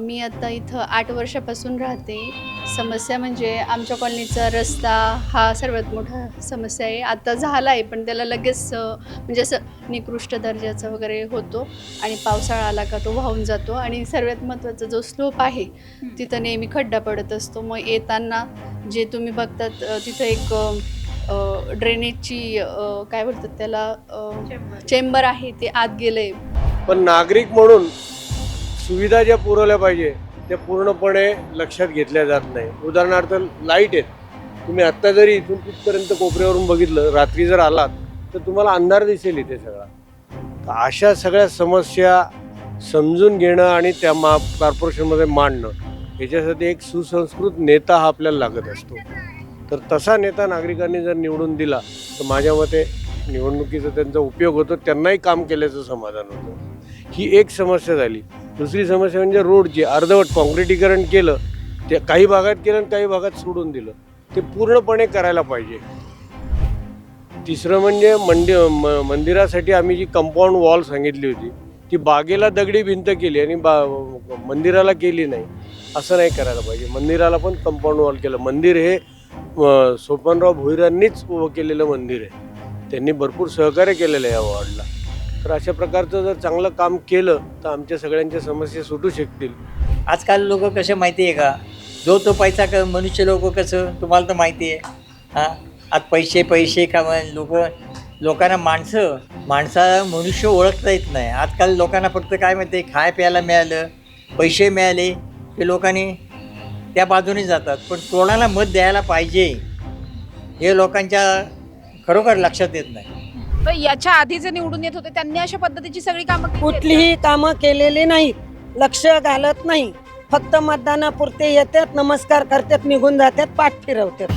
मी आता इथं आठ वर्षापासून राहते. समस्या म्हणजे आमच्या कॉलनीचा रस्ता हा सर्वात मोठा समस्या आहे. आता झाला आहे पण त्याला लगेच म्हणजे असं निकृष्ट दर्जाचा वगैरे होतो आणि पावसाळा आला का तो वाहून जातो. आणि सर्वात महत्त्वाचा जो स्लोप आहे तिथं नेहमी खड्डा पडत असतो. मग येताना जे तुम्ही बघतात तिथं एक ड्रेनेजची काय बोलतात त्याला चेंबर आहे ते आत गेलंय. पण नागरिक म्हणून सुविधा ज्या पुरवल्या पाहिजे त्या पूर्णपणे लक्षात घेतल्या जात नाही. उदाहरणार्थ लाइट आहेत. तुम्ही आत्ता जरी इथून तिथपर्यंत कोपऱ्यावरून बघितलं रात्री जर आलात तर तुम्हाला अंधार दिसेल इथे सगळा. तर अशा सगळ्या समस्या समजून घेणं आणि त्या मा कॉर्पोरेशनमध्ये मांडणं याच्यासाठी एक सुसंस्कृत नेता हा आपल्याला लागत असतो. तर तसा नेता नागरिकांनी जर निवडून दिला तर माझ्या मते निवडणुकीचा त्यांचा उपयोग होतो त्यांनाही काम केल्याचं समाधान होतं. ही एक समस्या झाली. दुसरी समस्या म्हणजे रोडची अर्धवट काँक्रिटीकरण केलं ते काही भागात केलं आणि काही भागात सोडून दिलं. ते पूर्णपणे करायला पाहिजे. तिसरं म्हणजे मंदि म मंदिरासाठी आम्ही जी कंपाऊंड वॉल सांगितली होती ती बागेला दगडी भिंत केली आणि बा मंदिराला केली नाही. असं नाही करायला पाहिजे. मंदिराला पण कंपाऊंड वॉल केलं. मंदिर हे सोपनराव भोईरांनीच उभं केलेलं मंदिर आहे. त्यांनी भरपूर सहकार्य केलेलं आहे या वॉर्डला तर अशा प्रकारचं जर चांगलं काम केलं तर आमच्या सगळ्यांच्या समस्या सुटू शकतील. आजकाल लोक कसे माहिती आहे का? जो तो पैसा क मनुष्य लोक कसं तुम्हाला तर माहिती आहे. हां? आज पैसे पैसे का लोक लोकांना माणसं माणसा मनुष्य ओळखता येत नाही. आजकाल लोकांना फक्त काय माहिती आहे? खाय प्यायला मिळालं पैसे मिळाले की लोकांनी त्या बाजूने जातात. पण कोणाला मत द्यायला पाहिजे हे लोकांच्या खरोखर लक्षात येत नाही. तर याच्या आधी जे निवडून येत होते त्यांनी अशा पद्धतीची सगळी कामं केली आहेत का? कुठलीही कामं केलेली नाहीत लक्ष घालत नाही. फक्त मतदानापुरते येतात नमस्कार करतात निघून जातात पाठ फिरवतात.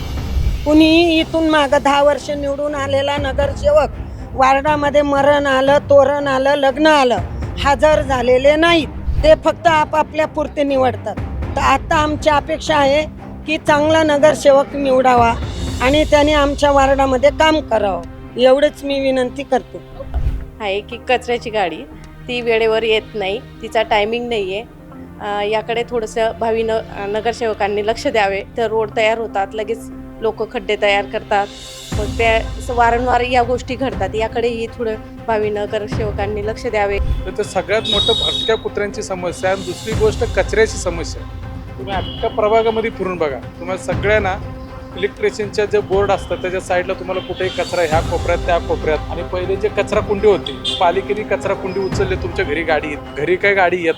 कुणीही इथून मागं दहा वर्ष निवडून आलेला नगरसेवक वार्डामध्ये मरण आलं तोरण आलं लग्न आलं हजर झालेले नाहीत. ते फक्त आपापल्या पुरते निवडतात. तर आता आमची अपेक्षा आहे की चांगला नगरसेवक निवडावा आणि त्याने आमच्या वार्डामध्ये काम करावं. एवढंच मी विनंती करते. आहे की कचऱ्याची गाडी. ती वेळेवर येत नाही. तिचा टायमिंग नाही आहे याकडे थोडंसं भावी न नगरसेवकांनी लक्ष द्यावे. तर रोड तयार होतात. लगेच लोक खड्डे तयार करतात. मग त्या असं वारंवार या गोष्टी घडतात. याकडेही थोडं भावी नगरसेवकांनी लक्ष द्यावे. तर ते सगळ्यात मोठं भटक्या कुत्र्यांची समस्या आणि दुसरी गोष्ट कचऱ्याची समस्या तुम्ही अख्ख्या प्रभागामध्ये फिरून बघा. तुम्हाला सगळ्यांना इलेक्ट्रिशियनच्या जे बोर्ड असतात त्याच्या साईडला तुम्हाला कुठेही कचरा ह्या कोपऱ्यात त्या कोपऱ्यात. आणि पहिले जे कचरा कुंडी होती पालिकेने कचरा कुंडी उचलले तुमच्या घरी गाडी येत घरी काय गाडी येत